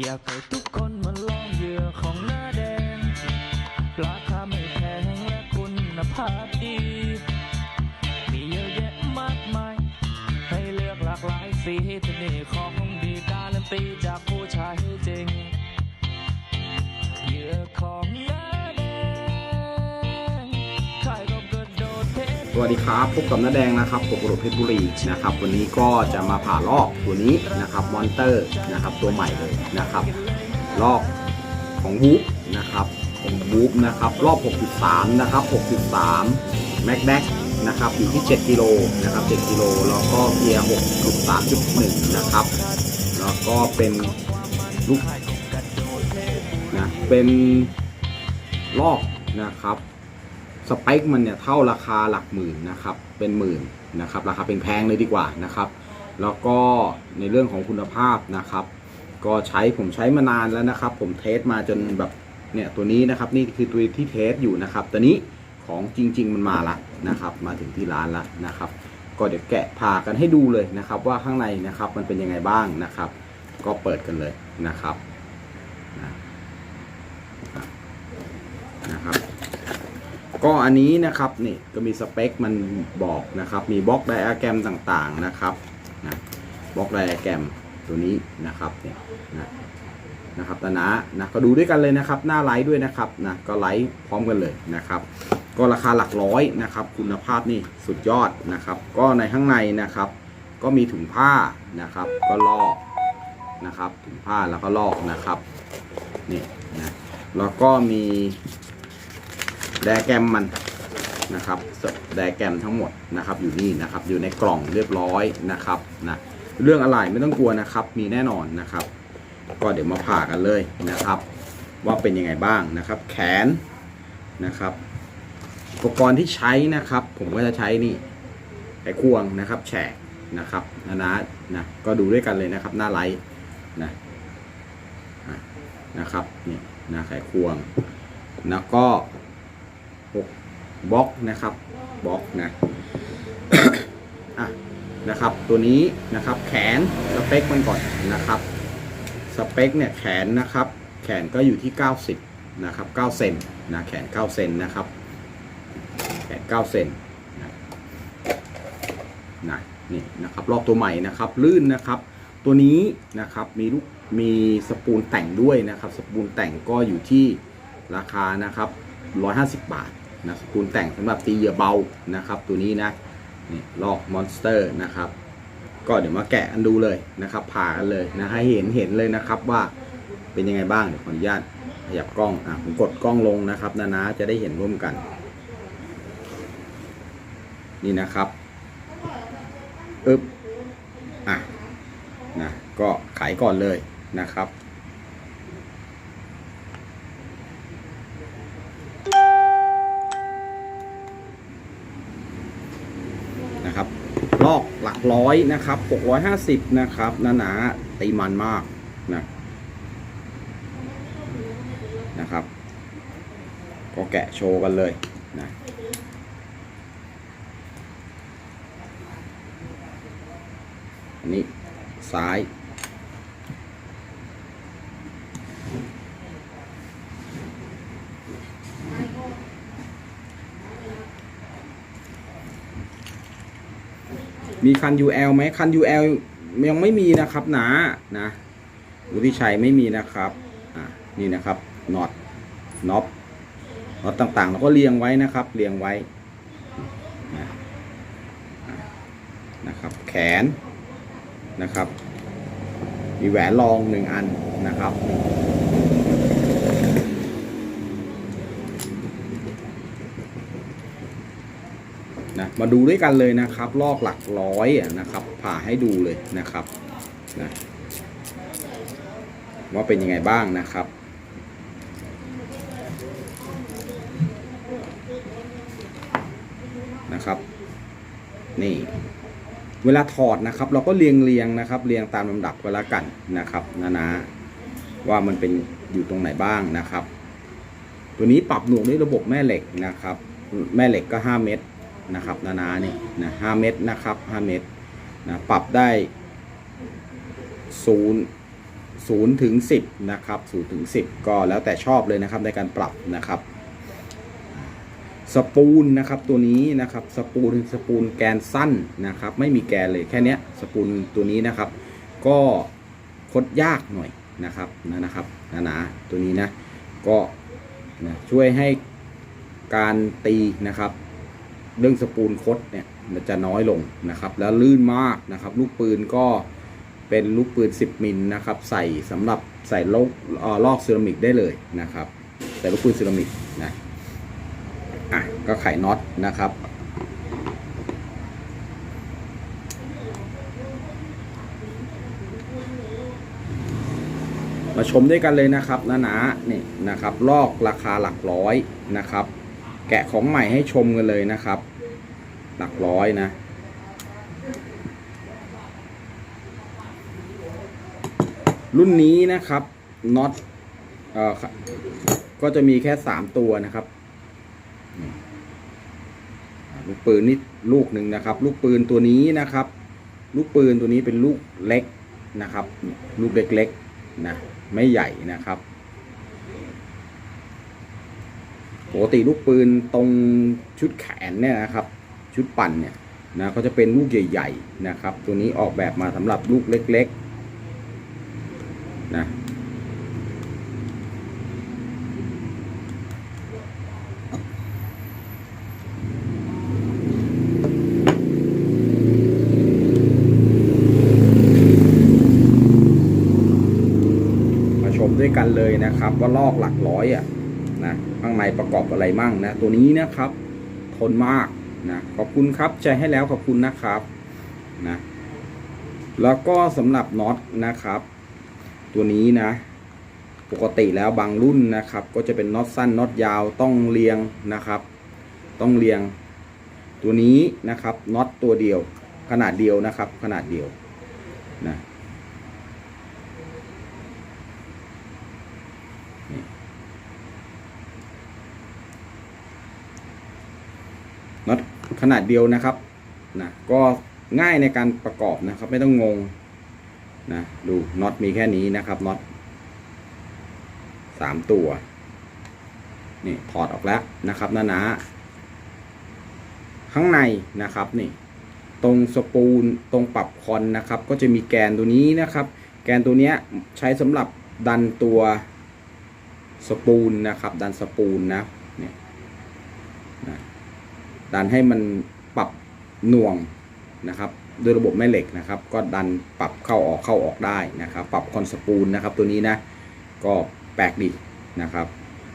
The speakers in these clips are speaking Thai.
อยากให้ทุกคนมาลองเหยื่อของหน้าแดง ราคาไม่แพงและคุณภาพดี มีเยอะแยะมากมาย ให้เลือกหลากหลายสีที่นี่ของดีการันตีจากผู้ชาย วัสดีครับ พบกับน้าแดงนะครับผมกระโดเพชรบุรีนะครับ วันนี้ก็จะมาผ่าลอกตัวนี้นะครับมอนเตอร์นะครับตัวใหม่เลยนะครับลอกของวูฟนะครับของวูฟนะครับรอบ 63 นะครับ 63 แม็กแบ็กนะครับอยู่ที่ 7 กิโลนะครับ7กิโลแล้วก็เกียร์63.1 นะครับ แล้วก็เป็นลูกนะเป็นลอกนะครับ เปคมันเนี่ยเท่าราคาหลักหมื่นนะครับเป็นหมื่นนะครับราคาเป็นแพงเลยดีกว่านะครับ แล้วก็ในเรื่องของคุณภาพนะครับ ก็ใช้ผมใช้มานานแล้วนะครับ ผมเทสมาจนแบบเนี่ยตัวนี้นะครับนี่คือตัวที่เทสอยู่นะครับตัวนี้ของจริง ๆ มันมาละนะครับ มาถึงที่ร้านแล้วนะครับ ก็เดี๋ยวแกะผ่ากันให้ดูเลยนะครับ ว่าข้างในนะครับมันเป็นยังไงบ้างนะครับ ก็เปิดกันเลยนะครับนะครับ ก็อันนี้นะครับนี่ก็มีสเปคมันบอกนะครับ มีบล็อกไดอะแกรมต่างๆนะครับนะบล็อกไดอะแกรมตัวนี้นะครับเนี่ยนะนะครับตานะนะก็ดูด้วยกันเลยนะครับ หน้าไลท์ด้วยนะครับนะก็ไลท์พร้อมกันเลยนะครับ ก็ราคาหลักร้อยนะครับ คุณภาพนี่สุดยอดนะครับ ก็ในข้างในนะครับ ก็มีถุงผ้านะครับ ก็ลอกนะครับถุงผ้าแล้วก็ลอกนะครับนี่นะแล้วก็มี ไดแกรมมันนะครับไดแกรมทั้งหมดนะครับอยู่นี่นะครับอยู่ในกล่องเรียบร้อยนะครับนะเรื่องอะไรไม่ต้องกลัวนะครับมีแน่นอนนะครับ ก็เดี๋ยวมาผ่ากันเลยนะครับ ว่าเป็นยังไงบ้างนะครับ แขนนะครับอุปกรณ์ที่ใช้นะครับ ผมก็จะใช้นี่ไขควงนะครับ แฉกนะครับนะนะนะก็ดูด้วยกันเลยนะครับหน้าไลท์นะนะครับเนี่ยนะไขควงแล้วก็ 6บล็อกนะครับบล็อกนะอะนะครับ ตัวนี้นะครับแขนสเปคมันก่อนนะครับสเปคเนี่ยแขนนะครับ แขนก็อยู่ที่ 90นะครับ9เซนนะแขน9เซนนะครับ แขน9เซนนะนะนี่นะครับรอบตัวใหม่นะครับ ลื่นนะครับ ตัวนี้นะครับมีลูกมีสปูลแต่งด้วยนะครับ สปูลแต่งก็อยู่ที่ราคานะครับ 150 บาท นะสปูลแต่งสำหรับตีเหยื่อเบานะครับ ตัวนี้นะนี่ลอกมอนสเตอร์นะครับ ก็เดี๋ยวมาแกะอันดูเลยนะครับผ่ากันเลยนะให้เห็นเห็นเลยนะครับว่าเป็นยังไงบ้างเดี๋ยวขออนุญาตขยับกล้องอะผมกดกล้องลงนะครับนะนะจะได้เห็นร่วมกัน นี่นะครับอึบอะนะก็ขายก่อนเลยนะครับ ลอกหลักร้อยนะครับ 650 นะครับหนาหนาๆตีมันมากนะนะครับ ก็แกะโชว์กันเลยนะอันนี้ซ้าย มีคัน UL ไหมคัน UL ยังไม่มีนะครับหนานะวุฒิชัยไม่มีนะครับอะนี่นะครับน็อตน็อปน็อตต่างๆเราก็เรียงไว้นะครับ เรียงไว้นะนะครับ แขนนะครับ มีแหวนรองหนึ่งอันนะครับ มาดูด้วยกันเลยนะครับ ลอกหลักร้อยนะครับ ผ่าให้ดูเลยนะครับนะว่าเป็นยังไงบ้างนะครับนะครับ นี่ เวลาถอดนะครับ เราก็เรียงเรียงนะครับ เรียงตามลำดับก็แล้วกันนะครับนะนะว่ามันเป็นอยู่ตรงไหนบ้างนะครับ ตัวนี้ปรับหน่วงด้วยระบบแม่เหล็กนะครับ แม่เหล็กก็ 5 เมตร นะครับนานานี่นะ5เมตรนะครับ5เมตรนะปรับได้ศูนย์0ถึง10นะครับ0ถึง10ก็แล้วแต่ชอบเลยนะครับในการปรับนะครับสปูลนะครับตัวนี้นะครับสปูลสปูลแกนสั้นนะครับไม่มีแกนเลยแค่นี้สปูลตัวนี้นะครับ ก็คดยากหน่อยนะครับนะนะครับหนาๆตัวนี้นะก็นะช่วยให้การตีนะครับ เรื่องสปูลคดเนี่ยจะน้อยลงนะครับ แล้วลื่นมากนะครับ ลูกปืนก็เป็นลูกปืน 10 มิลนะครับ ใส่สำหรับใส่ลอกลอกเซรามิกได้เลยนะครับ ใส่ลูกปืนเซรามิกนะอะก็ไขน็อตนะครับมาชมด้วยกันเลยนะครับนะนะนี่นะครับ ลอกราคาหลักร้อยนะครับ แกะของใหม่ให้ชมกันเลยนะครับ หลักร้อยนะ รุ่นนี้นะครับน็อตเออก็จะมีแค่3ตัวนะครับลูกปืนนี่ลูกหนึ่งนะครับ ลูกปืนตัวนี้นะครับ ลูกปืนตัวนี้เป็นลูกเล็กนะครับ ลูกเล็กๆนะไม่ใหญ่นะครับ ปกติลูกปืนตรงชุดแขนเนี่ยนะครับ ชุดปั่นเนี่ยนะก็จะเป็นลูกใหญ่ๆนะครับ ตัวนี้ออกแบบมาสำหรับลูกเล็กๆนะมาชมด้วยกันเลยนะครับ ว่าลอกหลักร้อยอะนะ ข้างในประกอบอะไรมั่งนะตัวนี้นะครับ ทนมากนะขอบคุณครับใจให้แล้วขอบคุณนะครับนะแล้วก็สำหรับน็อตนะครับ ตัวนี้นะ ปกติแล้วบางรุ่นนะครับ ก็จะเป็นน็อตสั้นน็อตยาวต้องเรียงนะครับ ต้องเรียง ตัวนี้นะครับน็อตตัวเดียว ขนาดเดียวนะครับ ขนาดเดียวนะ น็อต ขนาดเดียวนะครับนะก็ง่ายในการประกอบนะครับ ไม่ต้องงงนะดูน็อตมีแค่นี้นะครับน็อตสามตัวนี่ถอดออกแล้วนะครับนะนะข้างในนะครับนี่ตรงสปูลตรงปรับคอนนะครับ ก็จะมีแกนตัวนี้นะครับ แกนตัวเนี้ยใช้สำหรับดันตัวสปูลนะครับ ดันสปูลนะเนี่ยนะ ดันให้มันปรับหน่วงนะครับด้วยระบบแม่เหล็กนะครับ ก็ดันปรับเข้าออกเข้าออกได้นะครับ ปรับคอนสปูลนะครับ ตัวนี้นะก็แปลกดีนะครับ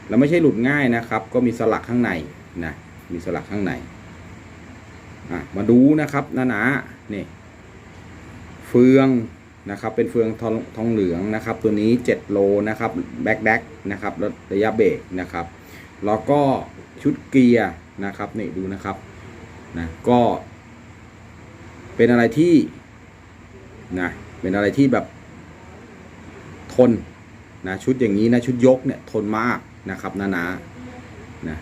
แล้วไม่ใช่หลุดง่ายนะครับ ก็มีสลักข้างในนะมีสลักข้างในอะมาดูนะครับนะนะนี่เฟืองนะครับ เป็นเฟืองทองทองเหลืองนะครับ ตัวนี้ 7 โลนะครับแบ็คแบ็กนะครับระยะเบรกนะครับแล้วก็ชุดเกียร์ นะครับนี่ดูนะครับนะก็เป็นอะไรที่นะเป็นอะไรที่แบบทนนะชุดอย่างนี้นะชุดยกเนี่ยทนมากนะครับนานานะ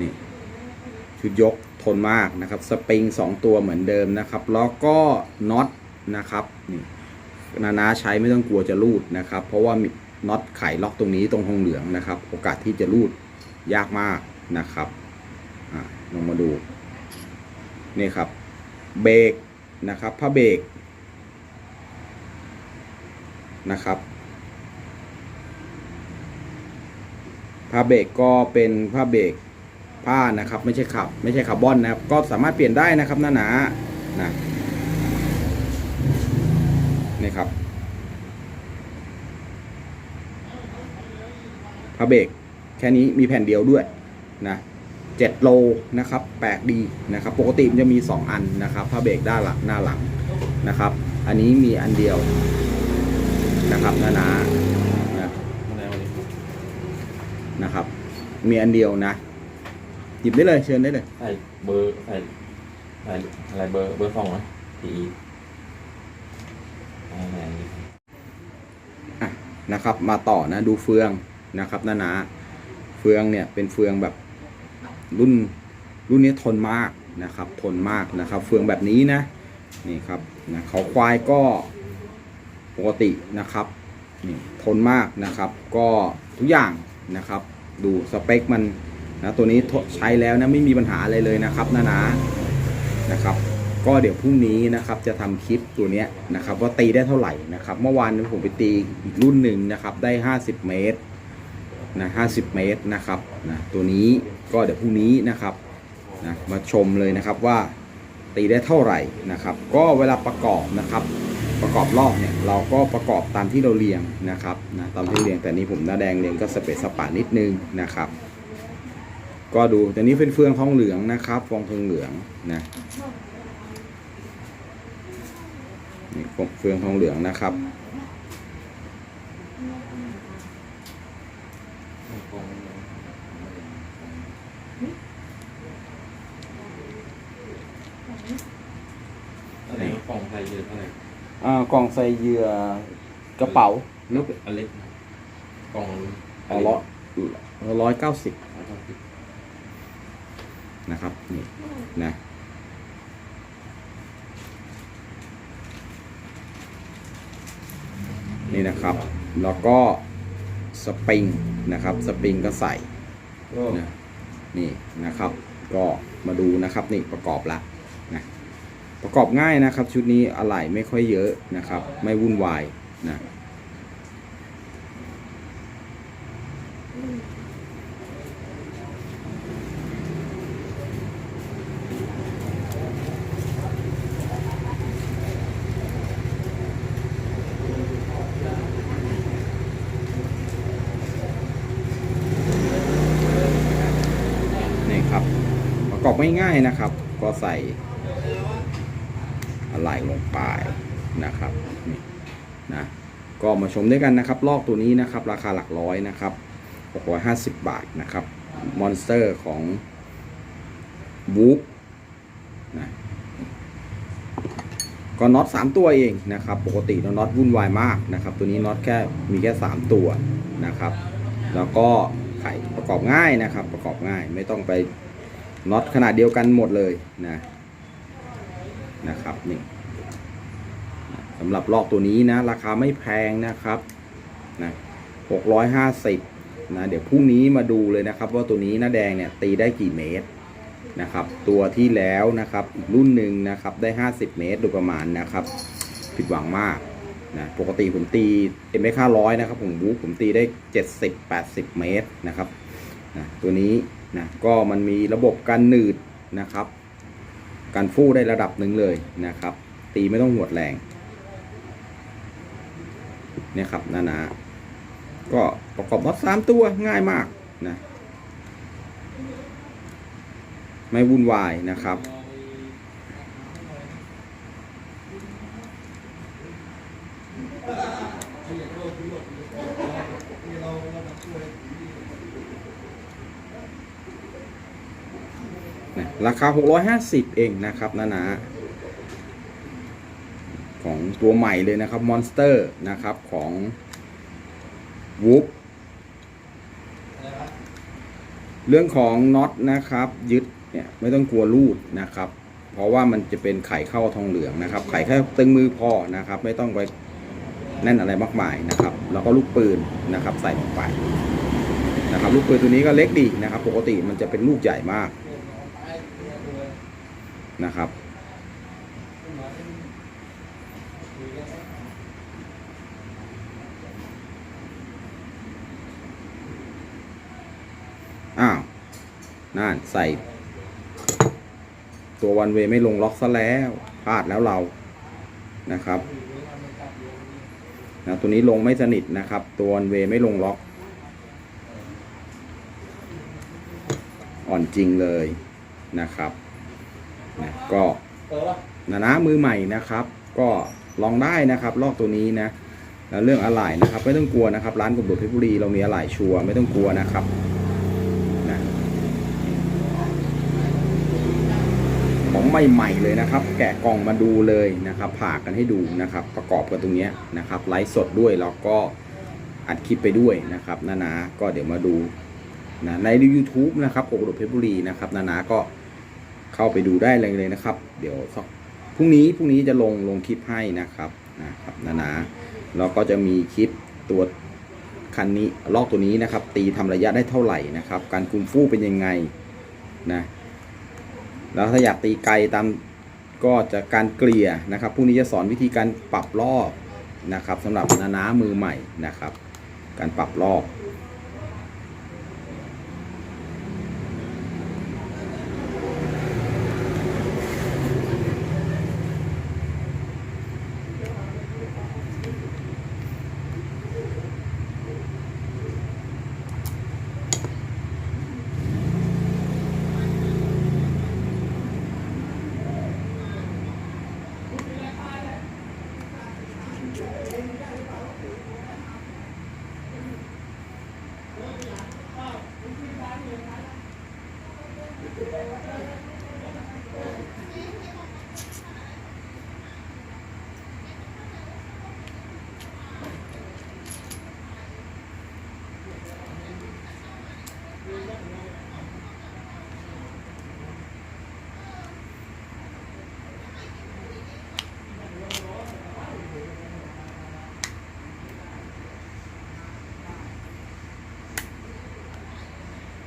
นี่ชุดยกทนมากนะครับสปริงสองตัวเหมือนเดิมนะครับ แล้วก็น็อตนะครับนี่นานาใช้ไม่ต้องกลัวจะรูดนะครับ เพราะว่ามีน็อตไขล็อกตรงนี้ตรงทองเหลืองนะครับ โอกาสที่จะรูดยากมากนะครับ ลองมาดู นี่ครับ เบรกนะครับผ้าเบรกนะครับผ้าเบรกก็เป็นผ้าเบรกผ้านะครับ ไม่ใช่ขับ ไม่ใช่คาร์บอนนะครับ ก็สามารถเปลี่ยนได้นะครับหนาหนานะนี่ครับผ้าเบรกแค่นี้มีแผ่นเดียวด้วยนะ 7 โลนะครับแปลกดีนะครับ ปกติมันจะมี 2 อันนะครับผ้าเบรกด้านหลังหน้าหลังนะครับ อันนี้มีอันเดียวนะครับหนาหนาๆนะอะไรวะนี่นะครับ มีอันเดียวนะ หยิบได้เลยเชิญได้เลย ใส่เบอร์ใส่ใส่อะไรเบอร์เบอร์สองไหมทีอะไรอันนี้อะนะครับ มาต่อนะดูเฟืองนะครับนานาเฟืองเนี่ยเป็นเฟืองแบบ รุ่นรุ่นนี้ทนมากนะครับ ทนมากนะครับ เฟืองแบบนี้นะนี่ครับนะเขาควายก็ปกตินะครับนี่ทนมากนะครับ ก็ทุกอย่างนะครับ ดูสเปคมันนะตัวนี้ใช้แล้วนะไม่มีปัญหาอะไรเลยนะครับนะนะนะครับ ก็เดี๋ยวพรุ่งนี้นะครับจะทำคลิปตัวเนี้ยนะครับว่าตีได้เท่าไหร่นะครับ เมื่อวานผมไปตีอีกรุ่นหนึ่งนะครับได้ 50 เมตร นะ50เมตรนะครับนะตัวนี้ก็เดี๋ยวพรุ่งนี้นะครับนะมาชมเลยนะครับว่าตีได้เท่าไหร่นะครับ ก็เวลาประกอบนะครับ ประกอบรอบเนี่ยเราก็ประกอบตามที่เราเรียงนะครับนะตามที่เรียงแต่นี้ผมหน้าแดงเรียงก็สเปซสปานิดนึงนะครับ ก็ดูแต่นี้เป็นเฟืองทองเหลืองนะครับฟองทองเหลืองนะนี่เฟืองทองเหลืองนะครับ อะไรกล่องไทยเยอะเท่าไหร่ อ่ากล่องใส่เหยื่อกระเป๋านึกอันเล็กนะกล่องเอาร้อยร้อยเก้าสิบนะครับนี่นะนี่นะครับ แล้วก็สปริงนะครับ สปริงก็ใส่ก็นะนี่นะครับ ก็มาดูนะครับนี่ประกอบละนะ ประกอบง่ายนะครับ ชุดนี้อะไหล่ไม่ค่อยเยอะนะครับ ไม่วุ่นวายนะนี่ครับ ประกอบไม่ง่ายนะครับ ก็ใส่ ลงไปนะครับนี่นะก็มาชมด้วยกันนะครับ ลอกตัวนี้นะครับ ราคาหลักร้อยนะครับ650 บาทนะครับมอนสเตอร์ของบู๊นะก็น็อต3ตัวเองนะครับ ปกติน็อตวุ่นวายมากนะครับ ตัวนี้น็อตแค่มีแค่ 3 ตัวนะครับ แล้วก็ไขประกอบง่ายนะครับ ประกอบง่ายไม่ต้องไปน็อตขนาดเดียวกันหมดเลยนะนะครับนี่ สำหรับลอกตัวนี้นะ ราคาไม่แพงนะครับนะ650นะเดี๋ยวพรุ่งนี้มาดูเลยนะครับ ว่าตัวนี้หน้าแดงเนี่ยตีได้กี่เมตรนะครับ ตัวที่แล้วนะครับอีกรุ่นหนึ่งนะครับได้ 50 เมตรโดยประมาณนะครับ ผิดหวังมากนะปกติผมตีเอ็มไม่ค่าร้อยนะครับผมบู๊ผมตีได้ 70 80 เมตรนะครับนะตัวนี้นะก็มันมีระบบการหนืดนะครับ การฟู่ได้ระดับหนึ่งเลยนะครับ ตีไม่ต้องหวดแรง เนี่ยครับนานาก็ประกอบน็อตสามตัวง่ายมากนะไม่วุ่นวายนะครับราคา 650 เองนะครับนานา ตัวใหม่เลยนะครับมอนสเตอร์นะครับของวูฟเรื่องของน็อตนะครับยึดเนี่ยไม่ต้องกลัวรูดนะครับ เพราะว่ามันจะเป็นไข่เข้าทองเหลืองนะครับ ไข่แค่ตึงมือพอนะครับ ไม่ต้องไปแน่นอะไรมากมายนะครับ แล้วก็ลูกปืนนะครับ ใส่ลงไปนะครับ ลูกปืนตัวนี้ก็เล็กดีนะครับ ปกติมันจะเป็นลูกใหญ่มากนะครับ อ้าว นั่นใส่ ตัววันเวไม่ลงล็อกซะแล้วพลาดแล้วเรานะครับนะตัวนี้ลงไม่สนิทนะครับ ตัววันเวไม่ลงล็อก อ่อนจริงเลยนะครับนะก็นะนะมือใหม่นะครับ ก็ลองได้นะครับ ลอกตัวนี้นะแล้วเรื่องอะไหล่นะครับ ไม่ต้องกลัวนะครับ ร้านกบฏเพชรบุรีเรามีอะไหล่ชัวร์ไม่ต้องกลัวนะครับนะของ ใหม่ๆเลยนะครับ แกะกล่องมาดูเลยนะครับผ่ากันให้ดูนะครับ ประกอบกันตรงนี้นะครับไลฟ์สดด้วยแล้วก็อัดคลิปไปด้วยนะครับนานาก็เดี๋ยวมาดูนะใน YouTube นะครับกบฏเพชรบุรีนะครับนานาก็เข้าไปดูได้เลยเลยนะครับ เดี๋ยวพรุ่งนี้พรุ่งนี้จะลงลงคลิปให้นะครับนะครับนะนะแล้วก็จะมีคลิปตัวคันนี้ลอกตัวนี้นะครับ ตีทำระยะได้เท่าไหร่นะครับ การคุมฟู่เป็นยังไงนะ แล้วถ้าอยากตีไกลตามก็จะการเกลี่ยนะครับพรุ่งนี้จะสอนวิธีการปรับรอบนะครับสำหรับนานามือใหม่นะครับ การปรับรอบ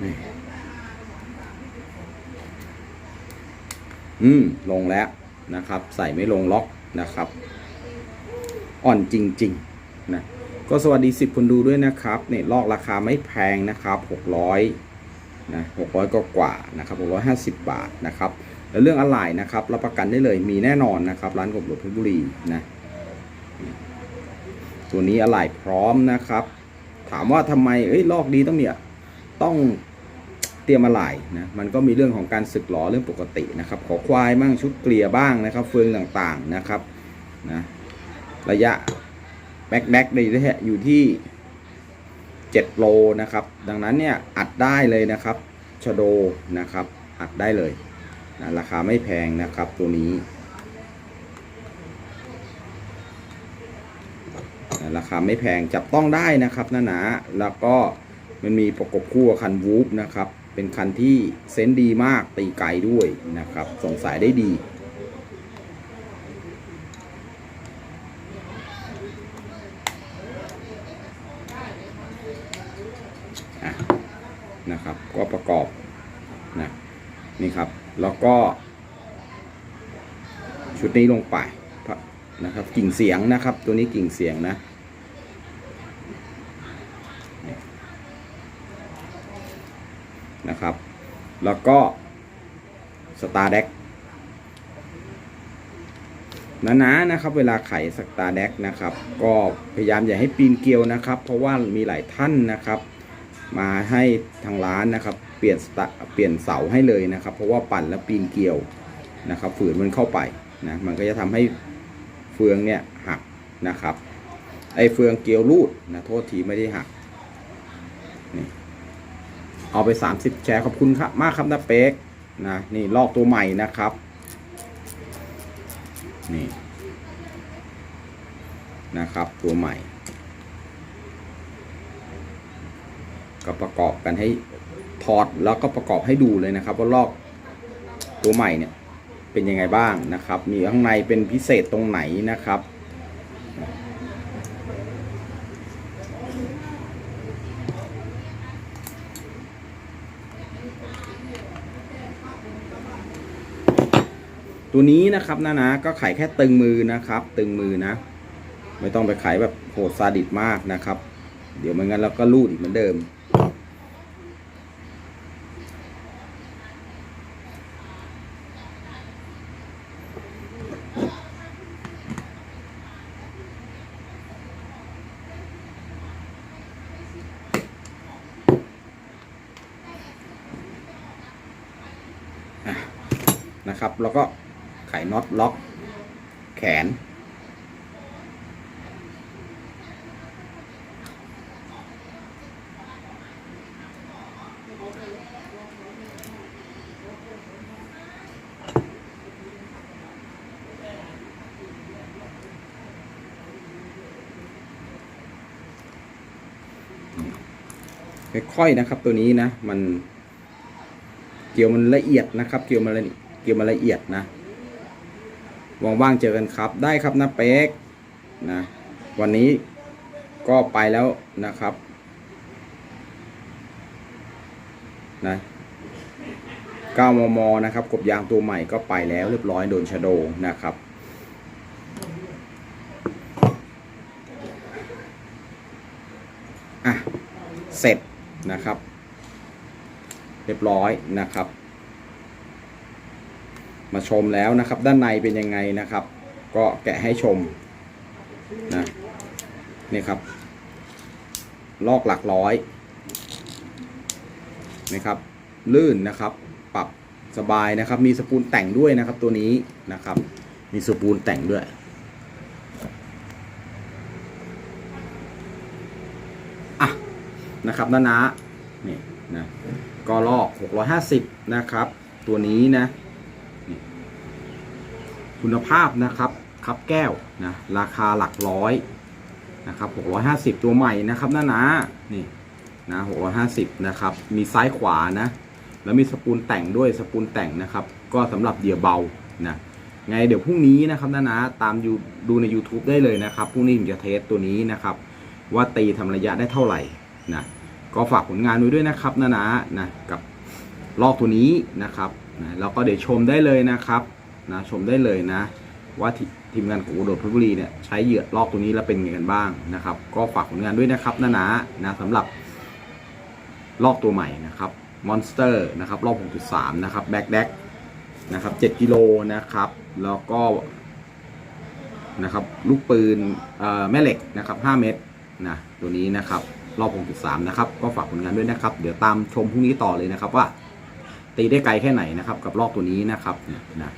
นี่ อืมลงแล้วนะครับ ใส่ไม่ลงล็อกนะครับ อ่อนจริงๆนะก็สวัสดี10คนดูด้วยนะครับเนี่ยลอกราคาไม่แพงนะครับ600นะ600ก็กว่านะครับ650บาทนะครับแล้วเรื่องอะไหล่นะครับรับประกันได้เลยมีแน่นอนนะครับร้านกบหลวงเพชรบุรีนะตัวนี้อะไหล่พร้อมนะครับ ถามว่าทำไมเอ้ยลอกดีต้องเนี่ยต้อง เตรียมอะไหลนะมันก็มีเรื่องของการสึกหรอเรื่องปกตินะครับขอควายบ้างชุดเกลียบ้างนะครับเฟืองต่างๆนะครับนะระยะแบ็คแบ็คได้อยู่ที่ 7 โลนะครับ ดังนั้นเนี่ยอัดได้เลยนะครับชโดนะครับ อัดได้เลยนะราคาไม่แพงนะครับตัวนี้นะราคาไม่แพงจับต้องได้นะครับนะหนาแล้วก็มันมีประกบคู่กับคันวูฟนะครับ เป็นคันที่เซนดีมากตีไกลด้วยนะครับ ส่งสายได้ดี นะครับ ก็ประกอบนะนี่ครับ แล้วก็ ชุดนี้ลงไปนะครับ กิ่งเสียงนะครับ ตัวนี้กิ่งเสียงนะ นะครับ แล้วก็สตาร์เด็กนะนะนะครับ เวลาไขสตาร์เด็กนะครับ ก็พยายามอย่าให้ปีนเกลียวนะครับ เพราะว่ามีหลายท่านนะครับ มาให้ทางร้านนะครับ เปลี่ยนสตาเปลี่ยนเสาให้เลยนะครับ เพราะว่าปั่นแล้วปีนเกลียวนะครับ ฝืนมันเข้าไปนะมันก็จะทำให้เฟืองเนี่ยหักนะครับ ไอเฟืองเกลียวรูดนะโทษทีไม่ได้หัก เอาไป 30 แชร์ขอบคุณครับมากครับนะเป๊กนะนี่ลอกตัวใหม่นะครับนี่นะครับตัวใหม่ ก็ประกอบกันให้ถอดแล้วก็ประกอบให้ดูเลยนะครับ ว่าลอกตัวใหม่เนี่ยเป็นยังไงบ้างนะครับ มีข้างในเป็นพิเศษตรงไหนนะครับ ตัวนี้นะครับนะนะก็ไขแค่ตึงมือนะครับ ตึงมือนะ ไม่ต้องไปไขแบบโหดซาดิสมากนะครับ เดี๋ยวไม่งั้นเราก็รูดอีกเหมือนเดิม นะครับ แล้วก็ ไขน็อตล็อก แขน ค่อยๆนะครับตัวนี้นะ มันเกี่ยวมันละเอียดนะครับ เกี่ยวมันเกี่ยวมันละเอียดนะ ว่างๆเจอกันครับ ได้ครับนะเป๊กนะวันนี้ก็ไปแล้วนะครับนะ9มมนะครับกบยางตัวใหม่ก็ไปแล้วเรียบร้อยโดนชะโดนะครับ อะ เสร็จนะครับ เรียบร้อยนะครับ มาชมแล้วนะครับ ด้านในเป็นยังไงนะครับ ก็แกะให้ชมนะนี่ครับ ลอกหลักร้อยนะครับ ลื่นนะครับ ปรับสบายนะครับ มีสปูลแต่งด้วยนะครับ ตัวนี้นะครับ มีสปูลแต่งด้วยอะนะครับน้านะนี่นะก็ลอก 650 นะครับ ตัวนี้นะ คุณภาพนะครับครับแก้วนะราคาหลักร้อยนะครับ650 ตัวใหม่นะครับน้านะนี่นะ650นะครับมีซ้ายขวานะแล้วมีสปูลแต่งด้วยสปูลแต่งนะครับ ก็สำหรับเหยื่อเบานะไงเดี๋ยวพรุ่งนี้นะครับนานะตามยูดูใน YouTube ได้เลยนะครับพรุ่งนี้ผมจะเทสตัวนี้นะครับ ว่าตีทำระยะได้เท่าไหร่นะก็ฝากผลงานไว้ด้วยนะครับนะนะนะกับลอกตัวนี้นะครับนะแล้วก็เดี๋ยวชมได้เลยนะครับ นะชมได้เลยนะ ว่าทีมงานของอุดรเพชรบุรีเนี่ยใช้เหยื่อลอกตัวนี้แล้วเป็นไงกันบ้างนะครับ ก็ฝากผลงานด้วยนะครับนะนะนะสำหรับลอกตัวใหม่นะครับมอนสเตอร์นะครับรอบ 6.3 นะครับแบ็กแดกนะครับ 7 กิโลนะครับ แล้วก็นะครับลูกปืนแม่เหล็กนะครับ 5 เม็ดนะตัวนี้นะครับรอบ 6.3 นะครับ ก็ฝากผลงานด้วยนะครับ เดี๋ยวตามชมพรุ่งนี้ต่อเลยนะครับว่า ตีได้ไกลแค่ไหนนะครับ กับรอบตัวนี้นะครับเนี่ยนะ